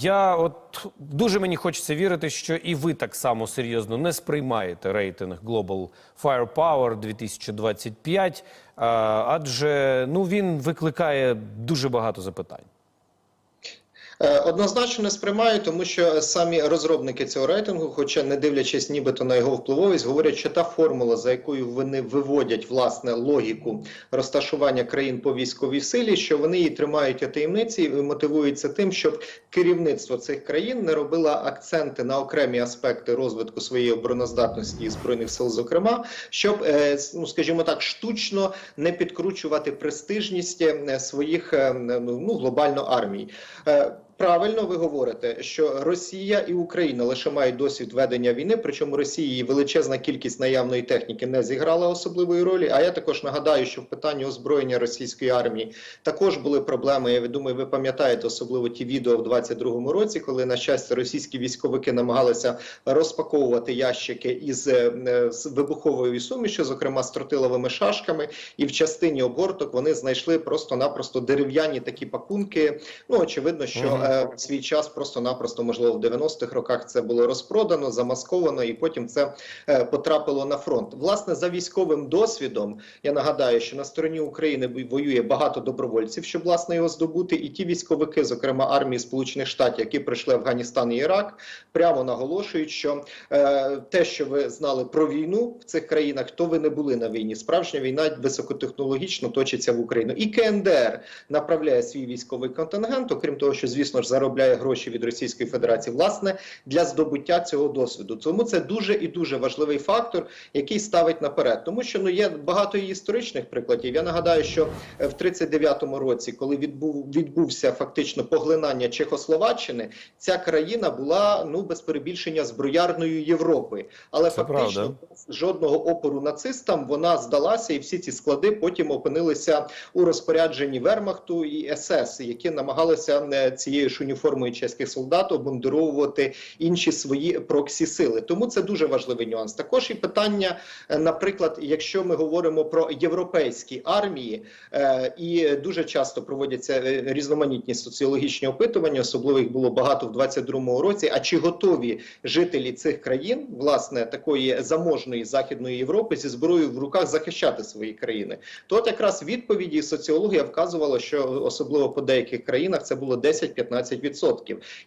Я от дуже мені хочеться вірити, що і ви так само серйозно не сприймаєте рейтинг Global Firepower 2025, а, адже ну він викликає дуже багато запитань. Е, Однозначно не сприймаю, тому що самі розробники цього рейтингу, хоча не дивлячись нібито на його впливовість, говорять, що та формула, за якою вони виводять власне логіку розташування країн по військовій силі, що вони її тримають у таємниці і мотивуються тим, щоб керівництво цих країн не робило акценти на окремі аспекти розвитку своєї обороноздатності і збройних сил, зокрема, щоб е, ну скажімо так, штучно не підкручувати престижність е, своїх ну глобально армій. Правильно ви говорите, що Росія і Україна лише мають досвід ведення війни, причому Росії величезна кількість наявної техніки не зіграла особливої ролі. А я також нагадаю, що в питанні озброєння російської армії також були проблеми. Я думаю, ви пам'ятаєте особливо ті відео в 22-му році, коли на щастя російські військовики намагалися розпаковувати ящики із е, вибуховою сумішю, зокрема з тротиловими шашками, і в частині обгорток вони знайшли просто-напросто дерев'яні такі пакунки. Ну очевидно, що в свій час просто-напросто, можливо, в 90-х роках це було розпродано, замасковано, і потім це е, потрапило на фронт. Власне, за військовим досвідом я нагадаю, що на стороні України воює багато добровольців, щоб власне його здобути, і ті військовики, зокрема армії Сполучених Штатів, які прийшли в Афганістан і Ірак, прямо наголошують, що е, те, що ви знали про війну в цих країнах, то ви не були на війні. Справжня війна високотехнологічно точиться в Україну. І КНДР направляє свій військовий контингент, окрім того, що звісно ж заробляє гроші від Російської Федерації, власне для здобуття цього досвіду. Тому це дуже і дуже важливий фактор, який ставить наперед, тому що ну є багато і історичних прикладів. Я нагадаю, що е, в 39-му році, коли відбув відбувся фактично поглинання Чехословаччини, ця країна була ну без перебільшення зброярною Європи, але Це фактично правда. жодного опору нацистам вона здалася, і всі ці склади потім опинилися у розпорядженні Вермахту і СС, які намагалися е, цією ж уніформою чеських солдат обмундировувати інші свої проксі сили. Тому це дуже важливий нюанс. Також і питання, е, наприклад, якщо ми говоримо про європейські армії, е, і дуже часто проводяться е, різноманітні соціологічні опитування, особливо їх було багато в 22-му році. А чи готові жителі цих країн, власне, такої заможної західної Європи зі зброєю в руках захищати свої країни? То от якраз відповіді соціологія вказувала, що особливо по деяких країнах це було 10-15%.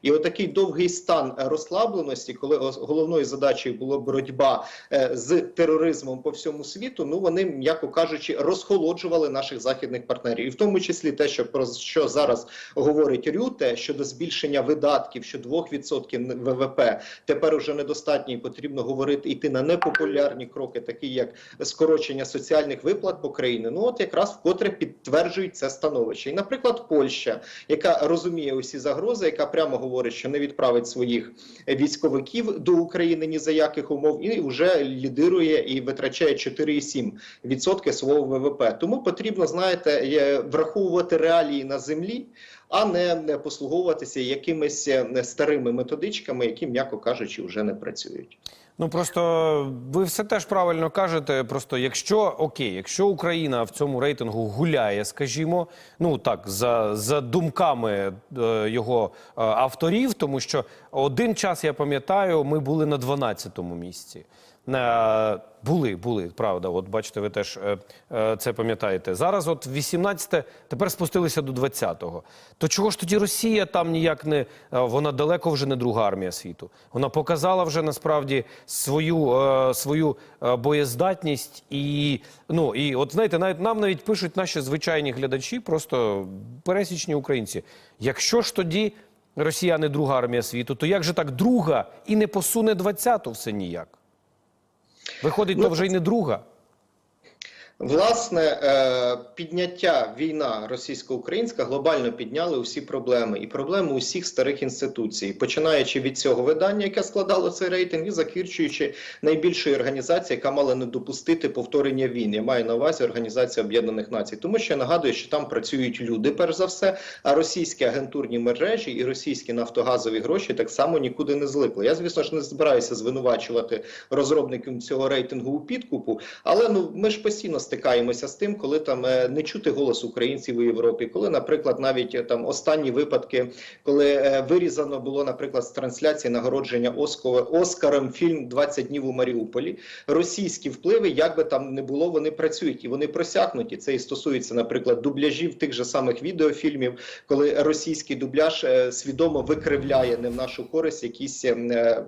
І отакий довгий стан розслабленості, коли головною задачею була боротьба е, з тероризмом по всьому світу, ну вони, м'яко кажучи, розхолоджували наших західних партнерів, і в тому числі те, що про що зараз говорить Рюте щодо збільшення видатків, що 2% ВВП тепер уже недостатньо і потрібно говорити йти на непопулярні кроки, такі як скорочення соціальних виплат по країні. Ну от якраз вкотре підтверджують це становище. І, наприклад, Польща, яка розуміє усі загрози, яка прямо говорить, що не відправить своїх військовиків до України ні за яких умов, і вже лідирує і витрачає 4,7% свого ВВП. Тому потрібно, знаєте, враховувати реалії на землі. А не послуговуватися якимись е, старими методичками, які, м'яко кажучи, вже не працюють. Ну просто ви все теж правильно кажете. Просто якщо окей, якщо Україна в цьому рейтингу гуляє, скажімо, ну так за, за думками е, його е, авторів, тому що один час я пам'ятаю, ми були на 12-му місці. Е, були, були, правда. От бачите, ви теж е, е, це пам'ятаєте. Зараз, от 18-те, тепер спустилися до 20-го. То чого ж тоді Росія там ніяк не вона далеко вже не друга армія світу. Вона показала вже насправді свою, свою боєздатність і ну і от знаєте, навіть нам навіть пишуть наші звичайні глядачі, просто пересічні українці. Якщо ж тоді Росія не друга армія світу, то як же так друга і не посуне 20-ту все ніяк? Виходить, то Ну, вже й не друга. Власне, е, підняття війна російсько-українська глобально підняли усі проблеми і проблеми усіх старих інституцій, починаючи від цього видання, яке складало цей рейтинг, і закінчуючи найбільшою організацією, яка мала не допустити повторення війни. Я маю на увазі Організація Об'єднаних Націй, тому що я нагадую, що там працюють люди, перш за все, а російські агентурні мережі і російські нафтогазові гроші так само нікуди не злипли. Я, звісно ж, не збираюся звинувачувати розробників цього рейтингу у підкупу, але ну ми ж постійно стикаємося з тим, коли там е, не чути голос українців у Європі, коли, наприклад, навіть е, там останні випадки, коли е, вирізано було, наприклад, з трансляції нагородження Оскаром фільм «20 днів у Маріуполі. Російські впливи, як би там не було, вони працюють і вони просякнуті. Це і стосується, наприклад, дубляжів тих же самих відеофільмів, коли російський дубляж свідомо викривляє не в нашу користь якісь е,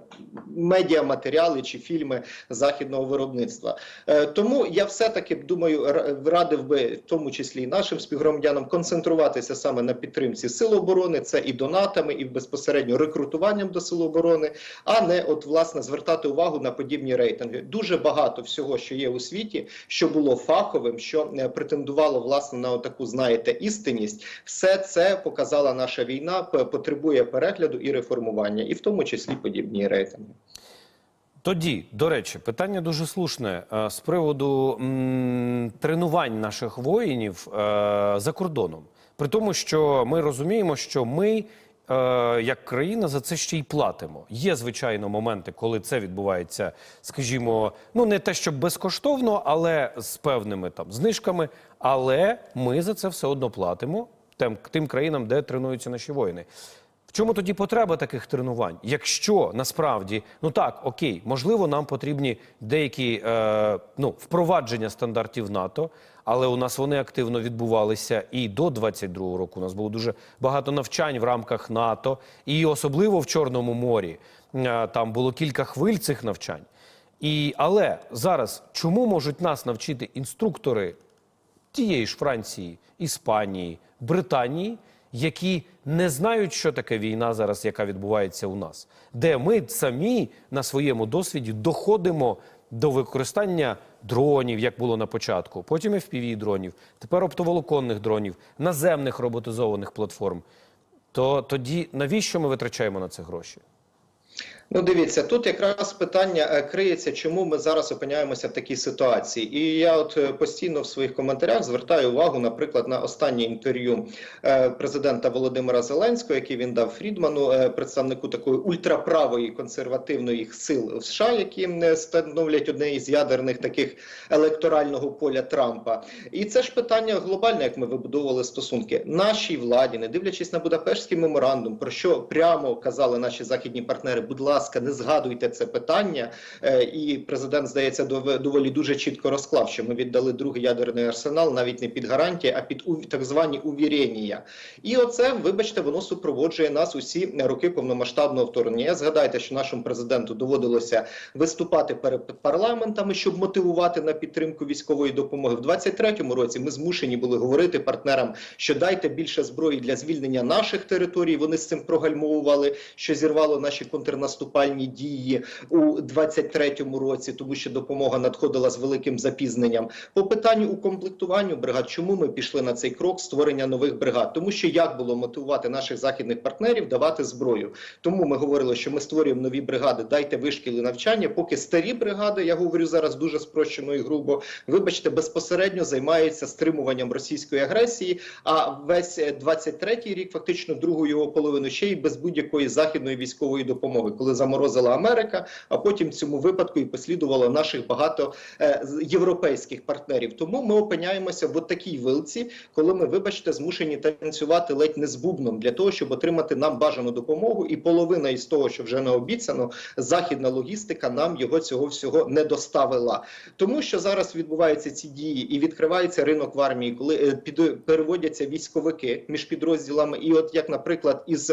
медіаматеріали чи фільми західного виробництва. Тому я все-таки думаю, радив би в тому числі і нашим співгромадянам концентруватися саме на підтримці сил оборони, це і донатами, і безпосередньо рекрутуванням до сил оборони, а не от власне звертати увагу на подібні рейтинги. Дуже багато всього, що є у світі, що було фаховим, що е, претендувало власне на таку, знаєте, істинність. Все це показала наша війна, потребує перегляду і реформування, і в тому числі подібні рейтинги. Тоді, до речі, питання дуже слушне е, з приводу тренувань наших воїнів е, за кордоном. При тому, що ми розуміємо, що ми, е, як країна, за це ще й платимо. Є, звичайно, моменти, коли це відбувається, скажімо, ну не те, щоб безкоштовно, але з певними там знижками. Але ми за це все одно платимо тим, тим країнам, де тренуються наші воїни. Чому тоді потреба таких тренувань? Якщо насправді, ну так, окей, можливо, нам потрібні деякі е, ну, впровадження стандартів НАТО, але у нас вони активно відбувалися і до 22-го року. У нас було дуже багато навчань в рамках НАТО, і особливо в Чорному морі. Е, там було кілька хвиль цих навчань. І, але зараз чому можуть нас навчити інструктори тієї ж Франції, Іспанії, Британії, які не знають, що таке війна зараз, яка відбувається у нас, де ми самі на своєму досвіді доходимо до використання дронів, як було на початку, потім fpv дронів, тепер оптоволоконних дронів, наземних роботизованих платформ. То тоді навіщо ми витрачаємо на це гроші? Ну, дивіться, тут якраз питання е, криється, чому ми зараз опиняємося в такій ситуації. І я от е, постійно в своїх коментарях звертаю увагу, наприклад, на останнє інтерв'ю е, президента Володимира Зеленського, який він дав Фрідману, представнику такої ультраправої консервативної сил в США, які становлять одне із ядерних таких електорального поля Трампа. І це ж питання глобальне, як ми вибудовували стосунки нашій владі, не дивлячись на Будапештський меморандум, про що прямо казали наші західні партнери. Будь ласка, не згадуйте це питання. Е, І президент здається дов- доволі дуже чітко розклав, що ми віддали другий ядерний арсенал навіть не під гарантії, а під так звані увірення. І оце, вибачте, воно супроводжує нас усі роки повномасштабного вторгнення. Згадайте, що нашому президенту доводилося виступати перед парламентами, щоб мотивувати на підтримку військової допомоги. В 23-му році ми змушені були говорити партнерам, що дайте більше зброї для звільнення наших територій. Вони з цим прогальмовували, що зірвало наші контрнаступальні дії у 23-му році, тому що допомога надходила з великим запізненням. По питанню укомплектуванню бригад, чому ми пішли на цей крок створення нових бригад? Тому що як було мотивувати наших західних партнерів давати зброю? Тому ми говорили, що ми створюємо нові бригади, дайте вишкіли навчання. Поки старі бригади, я говорю зараз дуже спрощено і грубо, вибачте, безпосередньо займаються стримуванням російської агресії. А весь е, 23-й рік, фактично другу його половину, ще й без будь-якої західної військової допомоги, коли заморозила Америка, а потім в цьому випадку і послідувало наших багато е, європейських партнерів. Тому ми опиняємося в такій вилці, коли ми, вибачте, змушені танцювати ледь не з бубном для того, щоб отримати нам бажану допомогу. І половина із того, що вже не обіцяно, західна логістика нам його цього всього не доставила. Тому що зараз відбуваються ці дії і відкривається ринок в армії, коли е, під переводяться військовики між підрозділами. І, от як, наприклад, із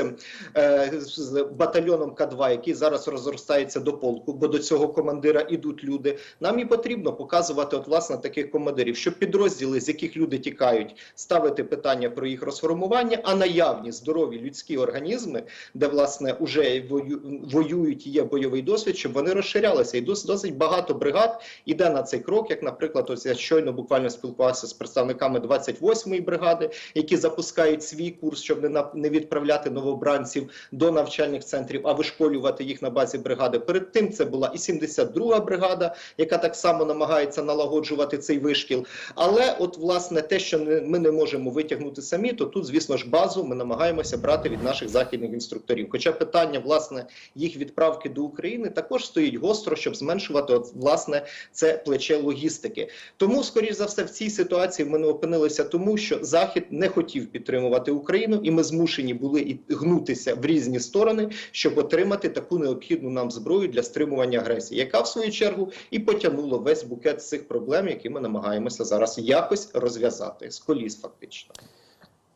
е, з батальйоном К2, який зараз розростається до полку, бо до цього командира ідуть люди. Нам і потрібно показувати от власне таких командирів, щоб підрозділи, з яких люди тікають, ставити питання про їх розформування, а наявні здорові людські організми, де власне уже вою, воюють є бойовий досвід, щоб вони розширялися. І дос- досить багато бригад іде на цей крок. Як, наприклад, ось я щойно буквально спілкувався з представниками 28-ї бригади, які запускають свій курс, щоб не відправляти новобранців до навчальних центрів, а вишколювати створювати їх на базі бригади. Перед тим це була і 72-га бригада, яка так само намагається налагоджувати цей вишкіл. Але, от власне, те, що ми не можемо витягнути самі, то тут, звісно ж, базу ми намагаємося брати від наших західних інструкторів. Хоча питання власне їх відправки до України також стоїть гостро, щоб зменшувати от, власне це плече логістики. Тому, скоріш за все, в цій ситуації ми не опинилися, тому що Захід не хотів підтримувати Україну, і ми змушені були і гнутися в різні сторони, щоб отримати таку необхідну нам зброю для стримування агресії, яка в свою чергу і потягнула весь букет цих проблем, які ми намагаємося зараз якось розв'язати з коліс, фактично.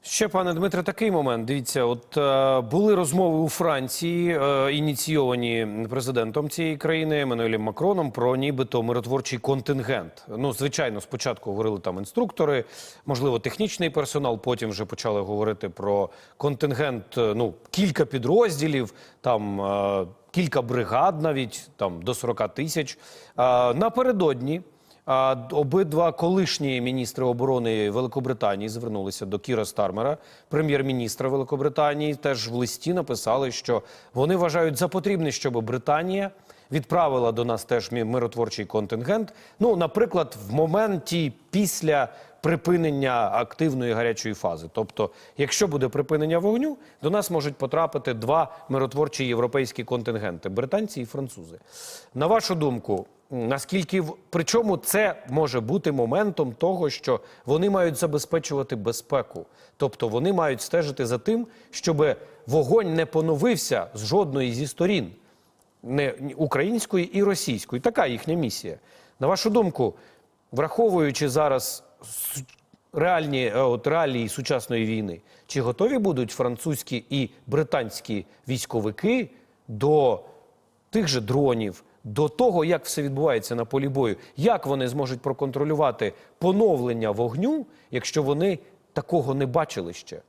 Ще, пане Дмитре, такий момент. Дивіться, от е, були розмови у Франції, е, ініційовані президентом цієї країни Еммануелем Макроном про нібито миротворчий контингент. Ну, звичайно, спочатку говорили там інструктори, можливо, технічний персонал. Потім вже почали говорити про контингент. е, Ну, кілька підрозділів, там е, кілька бригад, навіть там до 40 тисяч. Е, напередодні. Обидва колишні міністри оборони Великобританії звернулися до Кіра Стармера, прем'єр-міністра Великобританії. Теж в листі написали, що вони вважають за потрібне, щоб Британія відправила до нас теж миротворчий контингент. Ну, наприклад, в моменті після припинення активної гарячої фази. Тобто, якщо буде припинення вогню, до нас можуть потрапити два миротворчі європейські контингенти британці і французи. На вашу думку, наскільки причому це може бути моментом того, що вони мають забезпечувати безпеку, тобто вони мають стежити за тим, щоб вогонь не поновився з жодної зі сторін не української і російської. Така їхня місія. На вашу думку, враховуючи зараз реальні е, от реалії сучасної війни, чи готові будуть французькі і британські військовики до тих же дронів, до того, як все відбувається на полі бою, як вони зможуть проконтролювати поновлення вогню, якщо вони такого не бачили ще?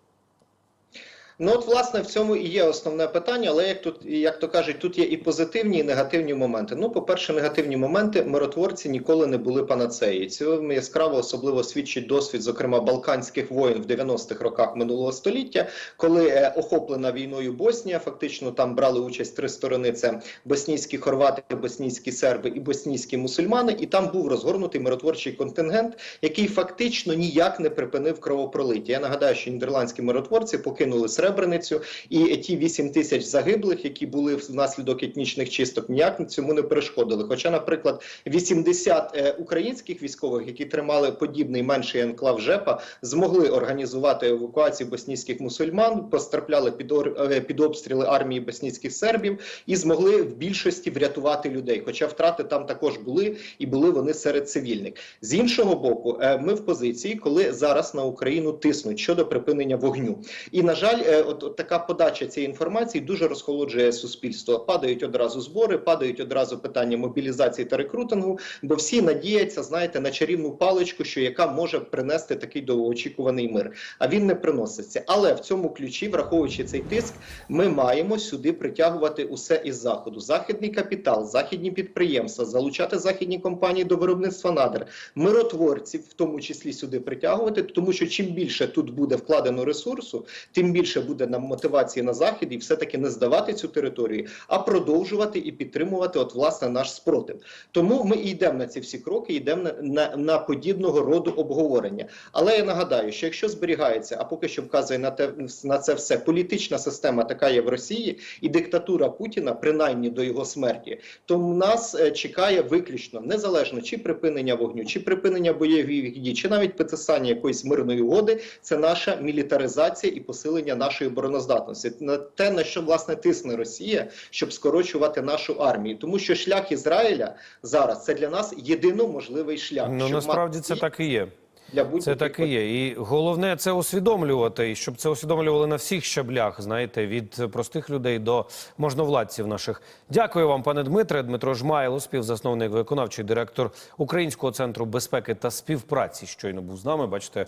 Ну от власне в цьому і є основне питання, але як тут, як то кажуть, тут є і позитивні, і негативні моменти. Ну, по-перше, негативні моменти миротворці ніколи не були панацеї. Цього яскраво особливо свідчить досвід, зокрема балканських воєн в 90-х роках минулого століття, коли е, охоплена війною Боснія, фактично там брали участь три сторони: це боснійські хорвати, боснійські серби і боснійські мусульмани. І там був розгорнутий миротворчий контингент, який фактично ніяк не припинив кровопролиття. Я нагадаю, що нідерландські миротворці покинули Сребреницю, і ті 8 тисяч загиблих, які були внаслідок етнічних чисток, ніяк цьому не перешкодили. Хоча, наприклад, 80 е, українських військових, які тримали подібний менший енклав ЖЕПа, змогли організувати евакуацію боснійських мусульман, пострапляли під ор- е, під обстріли армії боснійських сербів і змогли в більшості врятувати людей. Хоча втрати там також були, і були вони серед цивільних. З іншого боку, е, ми в позиції, коли зараз на Україну тиснуть щодо припинення вогню. І на жаль, от, от така подача цієї інформації дуже розхолоджує суспільство. Падають одразу збори, падають одразу питання мобілізації та рекрутингу, бо всі надіються, знаєте, на чарівну паличку, що яка може принести такий довгоочікуваний мир. А він не приноситься. Але в цьому ключі, враховуючи цей тиск, ми маємо сюди притягувати усе із заходу: західний капітал, західні підприємства, залучати західні компанії до виробництва надр, миротворців, в тому числі сюди притягувати, тому що чим більше тут буде вкладено ресурсу, тим більше буде нам мотивації на захід і все таки не здавати цю територію, а продовжувати і підтримувати от власне наш спротив. Тому ми і йдемо на ці всі кроки, йдемо на, на, на подібного роду обговорення. Але я нагадаю, що якщо зберігається, а поки що вказує на те на це все політична система, така є в Росії, і диктатура Путіна, принаймні до його смерті, то в нас е, чекає виключно незалежно чи припинення вогню, чи припинення бойових дій, чи навіть підписання якоїсь мирної угоди. Це наша мілітаризація і посилення нашої обороноздатності. На те на що власне тисне Росія, щоб скорочувати нашу армію, тому що шлях Ізраїля зараз це для нас єдино можливий шлях. Ну насправді мати це так і є. для Це так і є. І головне це усвідомлювати, і щоб це усвідомлювали на всіх щаблях, знаєте, від простих людей до можновладців наших. Дякую вам, пане Дмитре. Дмитро Жмайло, співзасновник, виконавчий директор Українського центру безпеки та співпраці. Щойно був з нами. Бачите,